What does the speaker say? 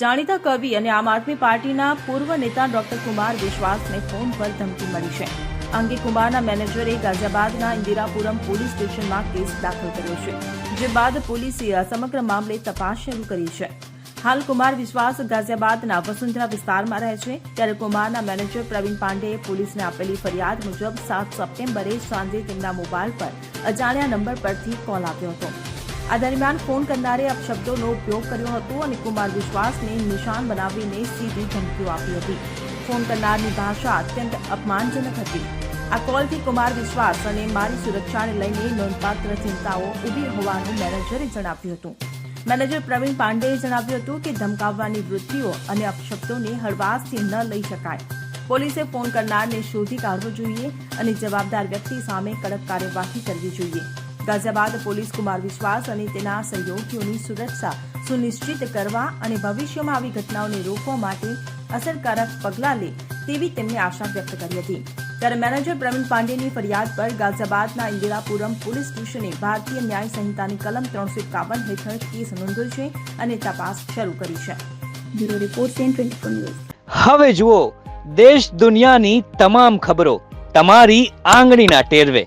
જાણીતા કવિ અને આમ આદમી પાર્ટીના પૂર્વ નેતા ડોક્ટર કુમાર વિશ્વાસને ફોન પર ધમકી મળી છે. અંગે કુમારના મેનેજરે ગાઝિયાબાદના ઇન્દિરાપુરમ પોલીસ સ્ટેશનમાં કેસ દાખલ કર્યો છે, જે બાદ પોલીસે સમગ્ર મામલે તપાસ શરૂ કરી છે. હાલ કુમાર વિશ્વાસ ગાઝિયાબાદના વસુંધરા વિસ્તારમાં રહે છે, ત્યારે કુમારના મેનેજર પ્રવીણ પાંડેએ પોલીસને આપેલી ફરિયાદ મુજબ સાત સપ્ટેમ્બરે સાંજે તેમના મોબાઈલ પર અજાણ્યા નંબર પરથી કોલ આપ્યો હતો. આ દરમિયાન ફોન કરનારે અપશબ્દોનો ઉપયોગ કર્યો હતો અને કુમાર વિશ્વાસને નિશાન બનાવીને સીધી ધમકીઓ આપી હતી. ફોન કરનારની ભાષા અત્યંત અપમાનજનક હતી. આ કોલથી કુમાર વિશ્વાસ અને મારી સુરક્ષાને લઈને નોંધપાત્ર ચિંતાઓ ઊભી હોવાનું મેનેજરે જણાવ્યું હતું. મેનેજર પ્રવીણ પાંડેએ જણાવ્યું હતું કે ધમકાવવાની વૃત્તિઓ અને અપશબ્દોને હળવાશથી ન લઈ શકાય. પોલીસે ફોન કરનારને શોધી કાઢવો જોઈએ અને જવાબદાર વ્યક્તિ સામે કડક કાર્યવાહી કરવી જોઈએ. ગાઝિયાબાદ પોલીસ કુમાર વિશ્વાસ અને તેના સહયોગીઓની સુરક્ષા સુનિશ્ચિત કરવા અને ભવિષ્યમાં આવી ઘટનાઓને રોકવા માટે અસરકારક પગલાં લે તેવી તેમણે આશા વ્યક્ત કરી હતી. ત્યારે મેનેજર પ્રવીણ પાંડેની ફરિયાદ પર ગાઝિયાબાદના ઇન્દિરાપુરમ પોલીસ સ્ટેશને ભારતીય ન્યાય સંહિતાની કલમ ત્રણસો એકાવન હેઠળ કેસ નોંધ્યો છે અને તપાસ શરૂ કરી છે. Bureau report news. હવે જુઓ, દેશ દુનિયાની તમામ ખબરો તમારી આંગળીના ટેરવે.